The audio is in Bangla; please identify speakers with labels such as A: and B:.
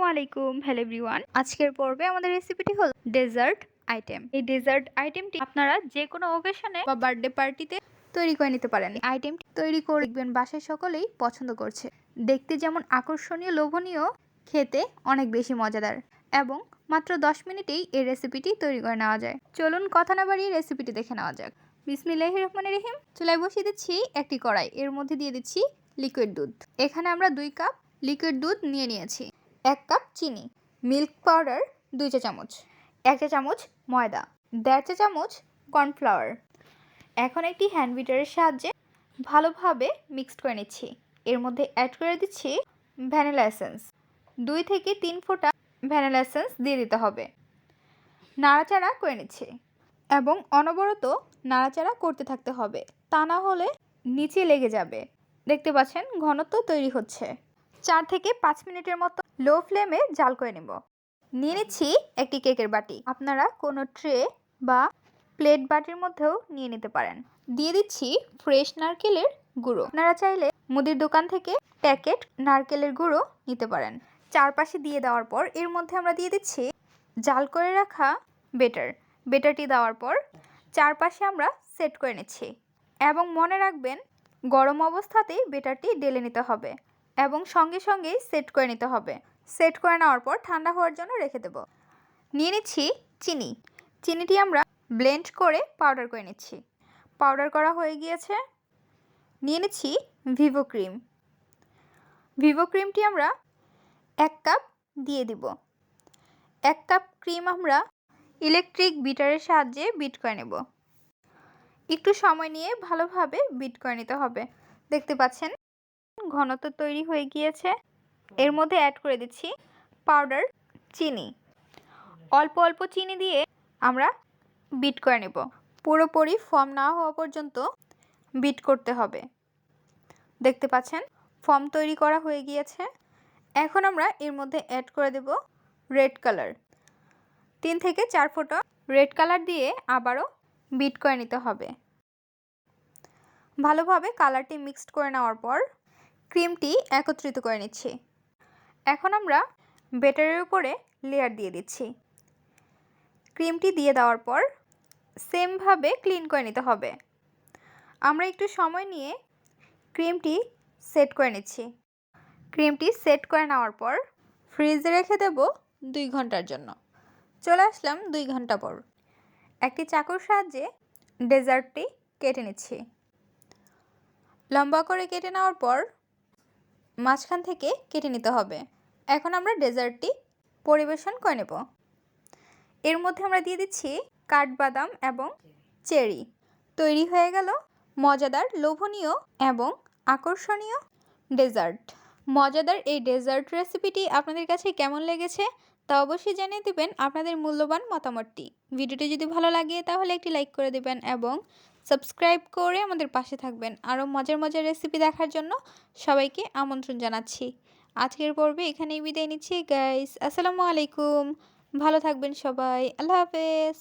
A: আসসালামু আলাইকুম। হ্যালো এভরিওয়ান আজকের পর্বে আমাদের রেসিপিটি হল ডেজার্ট আইটেম এই ডেজার্ট আইটেমটি আপনারা যে কোনো ওকেশনে বা বার্থডে পার্টিতে তৈরি করে নিতে পারেন। আইটেমটি তৈরি করে দেখবেন বাসায় সকলেই পছন্দ করছে। দেখতে যেমন আকর্ষণীয়, লোভনীয়, খেতে অনেক বেশি মজাদার এবং মাত্র দশ মিনিটেই এই রেসিপিটি তৈরি করে নেওয়া যায়। চলুন কথা না বাড়িয়ে রেসিপিটি দেখে নেওয়া যাক। বিসমিল্লাহ রহমান রহিম। চুলায় বসিয়ে দিচ্ছি একটি কড়াই। এর মধ্যে দিয়ে দিচ্ছি লিকুইড দুধ। এখানে আমরা দুই কাপ লিকুইড দুধ নিয়ে নিয়েছি। এক কাপ চিনি, মিল্ক পাউডার দুই চা চামচ, এক চা চামচ ময়দা, দেড় চা চামচ কর্নফ্লাওয়ার। এখন একটি হ্যান্ড বিটারের সাহায্যে ভালোভাবে মিক্সড করে নিচ্ছি। এর মধ্যে অ্যাড করে দিচ্ছি ভ্যানিলা এসেন্স। দুই থেকে তিন ফোঁটা ভ্যানিলা এসেন্স দিয়ে দিতে হবে। নাড়াচাড়া করে নিচ্ছি এবং অনবরত নাড়াচাড়া করতে থাকতে হবে। তা না হলে নিচে লেগে যাবে। দেখতে পাচ্ছেন, ঘনত্ব তৈরি হচ্ছে। চার থেকে পাঁচ মিনিটের মতো লো ফ্লেমে জাল করে নেব। নিয়ে নিচ্ছি একটি কেকের বাটি। আপনারা কোনো ট্রে বা প্লেট বাটির মধ্যেও নিয়ে নিতে পারেন। দিয়ে দিচ্ছি ফ্রেশ নারকেলের গুঁড়ো। আপনারা চাইলে মুদির দোকান থেকে প্যাকেট নারকেলের গুঁড়ো নিতে পারেন। চারপাশে দিয়ে দেওয়ার পর এর মধ্যে আমরা দিয়ে দিচ্ছি জাল করে রাখা বেটার। বেটারটি দেওয়ার পর চারপাশে আমরা সেট করে নিচ্ছি। এবং মনে রাখবেন, গরম অবস্থাতেই বেটারটি ডেলে নিতে হবে এবং সঙ্গে সঙ্গেই সেট করে নিতে হবে। সেট করে নেওয়ার পর ঠান্ডা হওয়ার জন্য রেখে দেব। নিয়ে নিচ্ছি চিনি। চিনিটি আমরা ব্লেন্ড করে পাউডার করে নিচ্ছি। পাউডার করা হয়ে গিয়েছে। নিয়ে নিচ্ছি ভিভো ক্রিম। ভিভো ক্রিমটি আমরা এক কাপ দিয়ে দিব। এক কাপ ক্রিম আমরা ইলেকট্রিক বিটারের সাহায্যে বিট করে নেব। একটু সময় নিয়ে ভালোভাবে বিট করে নিতে হবে। দেখতে পাচ্ছেন, ঘনত্ব তৈরি হয়ে গিয়েছে। এর মধ্যে অ্যাড করে দিচ্ছি পাউডার চিনি। অল্প অল্প চিনি দিয়ে আমরা বিট করে নেব। পুরোপুরি ফর্ম না হওয়া পর্যন্ত বিট করতে হবে। দেখতে পাচ্ছেন ফর্ম তৈরি করা হয়ে গিয়েছে। এখন আমরা এর মধ্যে অ্যাড করে দেব রেড কালার তিন থেকে চার ফোঁটা রেড কালার দিয়ে আবারও বিট করে নিতে হবে। ভালোভাবে কালারটি মিক্সড করে নেওয়ার পর ক্রিমটি একত্রিত করে নিচ্ছি। এখন আমরা বেটারের উপরে লেয়ার দিয়ে দিচ্ছি। ক্রিমটি দিয়ে দেওয়ার পর সেমভাবে ক্লিন করে নিতে হবে। আমরা একটু সময় নিয়ে ক্রিমটি সেট করে নিচ্ছি। ক্রিমটি সেট করে নেওয়ার পর ফ্রিজে রেখে দেব দুই ঘণ্টার জন্য। চলে আসলাম দুই ঘণ্টা পর। একটি চাকুর সাহায্যে ডেজার্টটি কেটে নিচ্ছি। লম্বা করে কেটে নেওয়ার পর মাঝখান থেকে কেটে নিতে হবে। এখন আমরা ডেজার্টটি পরিবেশন করে নেব। এর মধ্যে আমরা দিয়ে দিচ্ছি কাঠবাদাম এবং চেরি। তৈরি হয়ে গেল মজাদার লোভনীয় এবং আকর্ষণীয় ডেজার্ট। মজাদার এই ডেজার্ট রেসিপিটি আপনাদের কাছে কেমন লেগেছে তা অবশ্যই জানিয়ে দেবেন আপনাদের মূল্যবান মতামতটি। ভিডিওটি যদি ভালো লাগে তাহলে একটি লাইক করে দেবেন এবং সাবস্ক্রাইব করে আমাদের পাশে থাকবেন। আরও মজার মজার রেসিপি দেখার জন্য সবাইকে আমন্ত্রণ জানাচ্ছি। আজকের পর্বে এখানেই বিদায় নিচ্ছি। গাইস আসসালামু আলাইকুম। ভালো থাকবেন সবাই। আল্লাহ হাফেজ।